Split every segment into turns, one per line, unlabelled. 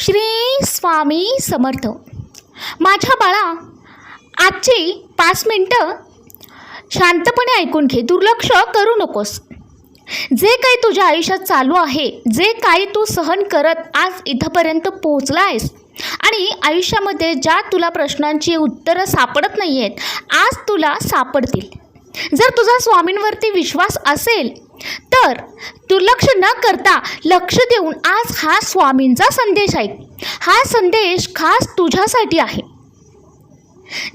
श्री स्वामी समर्थ. माझ्या बाळा आजची पाच मिनटं शांतपणे ऐकून घे दुर्लक्ष करू नकोस. जे काही तुझ्या आयुष्यात चालू आहे जे काही तू सहन करत आज इथंपर्यंत पोहोचला आहेस आणि आयुष्यामध्ये ज्या तुला प्रश्नांची उत्तरं सापडत नाही आहेत आज तुला सापडतील. जर तुझा स्वामींवरती विश्वास असेल तर दुर्लक्ष न करता लक्ष देऊन आज हा स्वामींचा संदेश ऐक. हा संदेश खास तुझ्यासाठी आहे.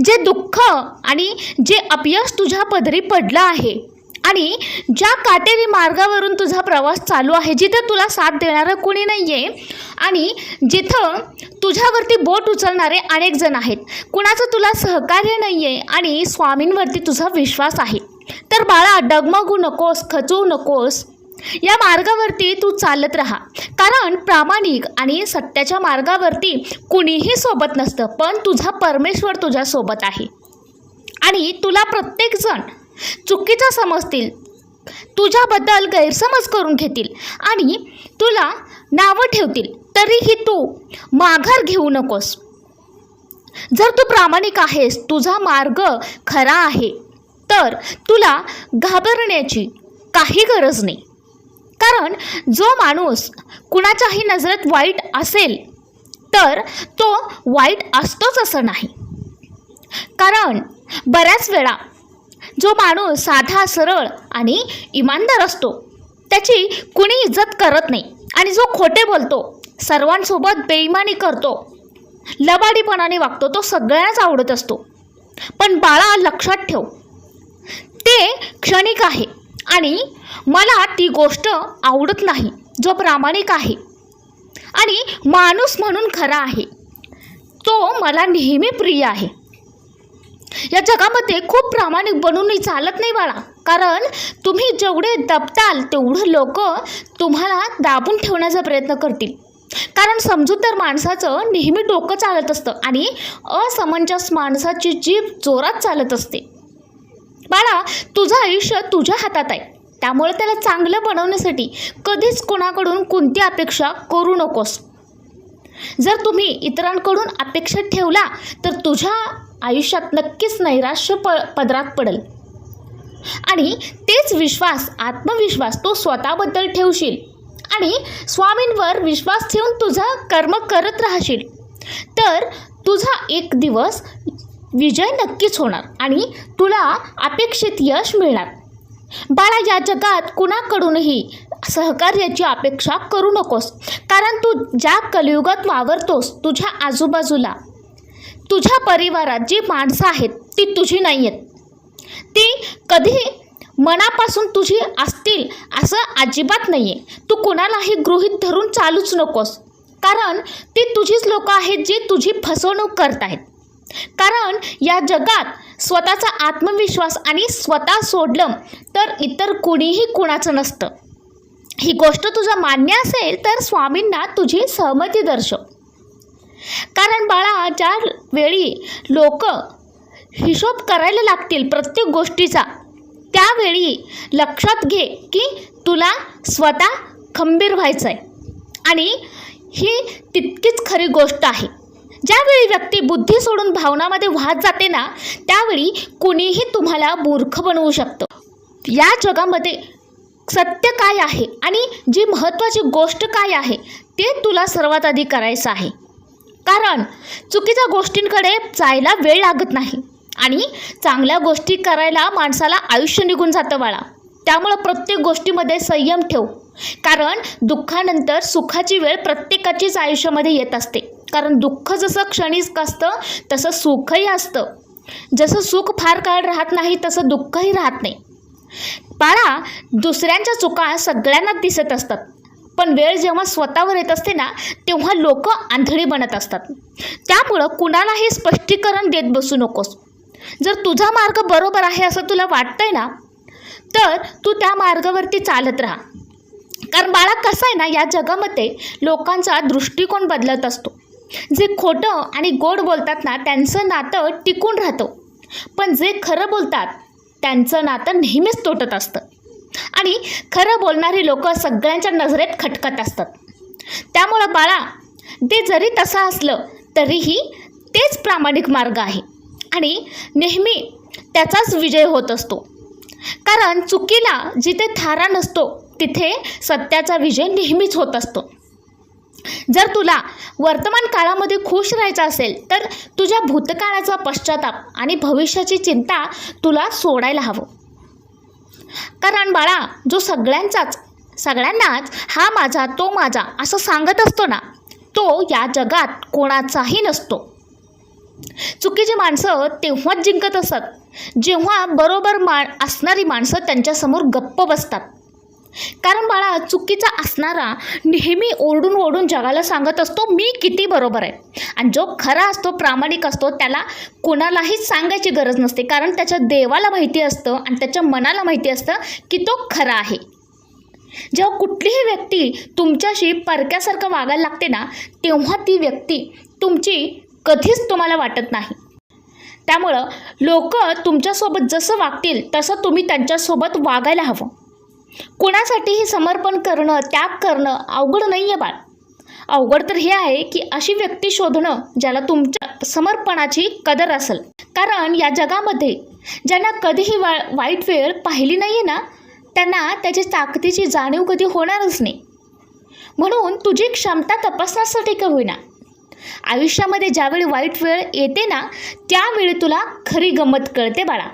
जे दुःख आणि जे अपयश तुझ्या पदरी पडलं आहे आणि ज्या काटेरी मार्गावरून तुझा प्रवास चालू आहे जिथं तुला साथ देणारं कोणी नाही आहे आणि जिथं तुझ्यावरती बोट उचलणारे अनेक जण आहेत. कुणाचं तुला सहकार्य नाही आहे आणि स्वामींवरती तुझा विश्वास आहे. तर बाळा डगमगू नकोस खचू नकोस. या मार्गावरती तू चालत राहा. कारण प्रामाणिक आणि सत्याच्या मार्गावरती कुणीही सोबत नसतं पण तुझा परमेश्वर तुझ्यासोबत आहे. आणि तुला प्रत्येकजण चुकीचं समजतील. तुझ्याबद्दल गैरसमज करून घेतील आणि तुला नावं ठेवतील. तरीही तू माघार घेऊ नकोस. जर तू प्रामाणिक आहेस तुझा मार्ग खरा आहे. तर तुला घाबरण्याची काही गरज नाही. कारण जो माणूस कुणाच्याही नजरेत वाईट असेल तर तो वाईट असतोच असं नाही. कारण बऱ्याच वेळा जो माणूस साधा सरळ आणि इमानदार असतो त्याची कुणी इज्जत करत नाही आणि जो खोटे बोलतो सर्वांसोबत बेईमानी करतो लबाडीपणाने वागतो तो सगळ्यांनाच आवडत असतो. पण बाळा लक्षात ठेव ते क्षणिक आहे आणि मला ती गोष्ट आवडत नाही जो प्रामाणिक आहे आणि माणूस म्हणून खरा आहे. तो मला नेहमी प्रिय आहे. या जगामध्ये खूप प्रामाणिक बनूनही चालत नाही बाळा कारण तुम्ही जेवढे दबताल तेवढं लोक तुम्हाला दाबून ठेवण्याचा प्रयत्न करतील. कारण समजूतदार माणसाचं नेहमी डोकं चालत असतं आणि असमंजस माणसाची जीभ जोरात चालत असते. बाळा तुझं आयुष्य तुझ्या हातात आहे. त्यामुळे त्याला चांगलं बनवण्यासाठी कधीच कोणाकडून कोणती अपेक्षा करू नकोस. जर तुम्ही इतरांकडून अपेक्षा ठेवला तर तुझ्या आयुष्यात नक्कीच नैराश्य प पदरात पडेल. आणि तेच विश्वास आत्मविश्वास तो स्वतःबद्दल ठेवशील. आणि स्वामींवर विश्वास ठेवून तुझा कर्म करत राहशील. तर तुझा एक दिवस विजय नक्कीच होणार आणि तुला अपेक्षित यश मिळणार. बाळा या जगात कुणाकडूनही सहकार्याची अपेक्षा करू नकोस. कारण तू ज्या कलियुगात वावरतोस तुझ्या आजूबाजूला तुझ्या परिवारात जी माणसं आहेत ती तुझी नाही आहेत ती कधी मनापासून तुझी असतील असं अजिबात नाही आहे तू कुणालाही गृहीत धरून चालूच नकोस. कारण ती तुझीच लोकं आहेत जी तुझी फसवणूक करत आहेत. कारण या जगात स्वतःचा आत्मविश्वास आणि स्वतः सोडलं तर इतर कुणीही कुणाचं नसतं. ही गोष्ट तुझं मान्य असेल तर स्वामींना तुझी सहमती दर्शव. कारण बाळा ज्या वेळी लोक हिशोब करायला लागतील प्रत्येक गोष्टीचा त्यावेळी लक्षात घे की तुला स्वतः खंबीर व्हायचं आहे आणि ही तितकीच खरी गोष्ट आहे. ज्यावेळी व्यक्ती बुद्धी सोडून भावनामध्ये वाहत जाते ना त्यावेळी कुणीही तुम्हाला मूर्ख बनवू शकतं. या जगामध्ये सत्य काय आहे आणि जी महत्त्वाची गोष्ट काय आहे ते तुला सर्वात आधी करायचं आहे. कारण चुकीच्या गोष्टींकडे जायला वेळ लागत नाही आणि चांगल्या गोष्टी करायला माणसाला आयुष्य निघून जातं बाळा. त्यामुळं प्रत्येक गोष्टीमध्ये संयम ठेव. कारण दुःखानंतर सुखाची वेळ प्रत्येकाचीच आयुष्यामध्ये येत असते. कारण दुःख जसं क्षणिक असतं तसं सुखही असतं. जसं सुख फार काळ राहत नाही तसं दुःखही राहत नाही. बाळा दुसऱ्यांच्या चुका सगळ्यांनाच दिसत असतात. पण वेळ जेव्हा स्वतःवर येत असते ना तेव्हा लोक आंधळी बनत असतात. त्यामुळं कुणालाही स्पष्टीकरण देत बसू नकोस. जर तुझा मार्ग बरोबर आहे असं तुला वाटतंय ना तर तू त्या मार्गावरती चालत राहा. कारण बाळा कसं आहे ना या जगामध्ये लोकांचा दृष्टिकोन बदलत असतो. जे खोटं आणि गोड बोलतात ना त्यांचं नातं टिकून राहतं. पण जे खरं बोलतात त्यांचं नातं नेहमीच तोटत असतं. आणि खरं बोलणारी लोक सगळ्यांच्या नजरेत खटकत असतात. त्यामुळं बाळा ते जरी तसं असलं तरीही तेच प्रामाणिक मार्ग आहे. आणि नेहमी त्याचाच विजय होत असतो. कारण चुकीला जिथे थारा नसतो तिथे सत्याचा विजय नेहमीच होत असतो. जर तुला वर्तमान काळामध्ये खुश राहायचं असेल तर तुझ्या भूतकाळाचा पश्चाताप आणि भविष्याची चिंता तुला सोडायला हवं. कारण बाळा जो सगळ्यांचाच सगळ्यांनाच हा माझा तो माझा असं सांगत असतो ना तो या जगात कोणाचाही नसतो. चुकीची माणसं तेव्हाच जिंकत असतात जेव्हा बरोबर मा असणारी माणसं त्यांच्यासमोर गप्प बसतात. कारण बाळा चुकीचा असणारा नेहमी ओरडून ओरडून जगाला सांगत असतो मी किती बरोबर आहे. आणि जो खरा असतो प्रामाणिक असतो त्याला कोणालाही सांगायची गरज नसते. कारण त्याच्या देवाला माहिती असतं आणि त्याच्या मनाला माहिती असतं की तो खरा आहे. जेव्हा कुठलीही व्यक्ती तुमच्याशी परक्यासारखं वागायला लागते ना तेव्हा ती व्यक्ती तुमची कधीच तुम्हाला वाटत नाही. त्यामुळं लोक तुमच्यासोबत जसं वागतील तसं तुम्ही त्यांच्यासोबत वागायला हवं. कुणासाठीही समर्पण करणं त्याग करणं अवघड नाही आहे बाळ. अवघड तर हे आहे की अशी व्यक्ती शोधणं ज्याला तुमच्या समर्पणाची कदर असेल. कारण या जगामध्ये ज्यांना कधीही वा वाईट वेळ पाहिली नाही आहे ना त्यांना त्याची ताकदीची जाणीव कधी होणारच नाही. म्हणून तुझी क्षमता तपासण्यासाठी का होईना? आयुष्यामध्ये ज्यावेळी वाईट वेळ येते ना त्यावेळी तुला खरी गंमत कळते बाळा.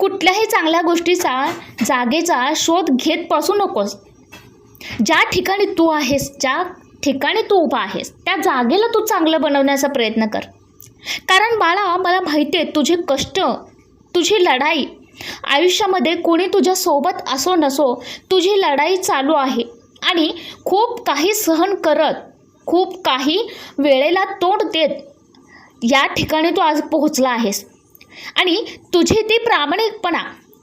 कुठल्याही चांगल्या गोष्टीचा जागेचा शोध घेत बसू नकोस. ज्या ठिकाणी तू आहेस ज्या ठिकाणी तू उभा आहेस त्या जागेला तू चांगलं बनवण्याचा प्रयत्न कर. कारण बाळा मला माहिती आहे तुझे कष्ट तुझी लढाई आयुष्यामध्ये कोणी तुझ्यासोबत असो नसो तुझी लढाई चालू आहे. आणि खूप काही सहन करत खूप काही वेळेला तोंड देत या ठिकाणी तू आज पोहोचला आहेस. आणि तुझे ते प्रामाणिकपणा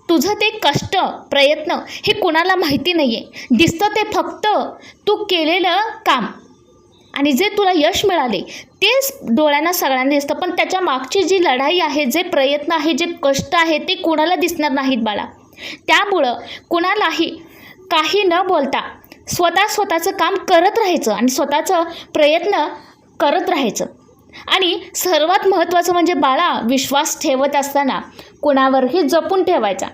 तुझं ते कष्ट प्रयत्न हे कुणाला माहिती नाही आहे दिसतं ते फक्त तू केलेलं काम. आणि जे तुला यश मिळाले तेच डोळ्यांना सगळ्यांना दिसतं. पण त्याच्या मागची जी लढाई आहे जे प्रयत्न आहे जे कष्ट आहे ते कुणाला दिसणार नाहीत बाळा. त्यामुळं कुणालाही काही न बोलता स्वतः स्वतःचं काम करत राहायचं आणि स्वतःचं प्रयत्न करत राहायचं. आणि सर्वात महत्त्वाचं म्हणजे बाळा विश्वास ठेवत असताना कुणावरही जपून ठेवायचा.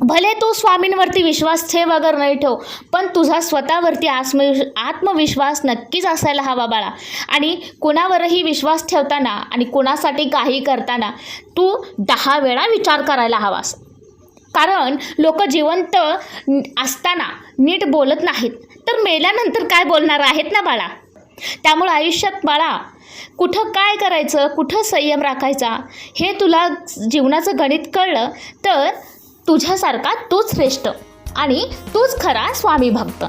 भले तू स्वामींवरती विश्वास ठेव अगर नाही ठेव पण तुझा स्वतःवरती आत्म आत्मविश्वास नक्कीच असायला हवा बाळा. आणि कुणावरही विश्वास ठेवताना आणि कुणासाठी काही करताना तू दहा वेळा विचार करायला हवास. कारण लोक जिवंत असताना नीट बोलत नाहीत. तर मेल्यानंतर काय बोलणार आहेत ना बाळा? त्यामुळं आयुष्यात बाळा कुठं काय करायचं कुठं संयम राखायचा हे तुला जीवनाचं गणित कळलं तर तुझ्यासारखा तूच श्रेष्ठ आणि तूच खरा स्वामी भक्त.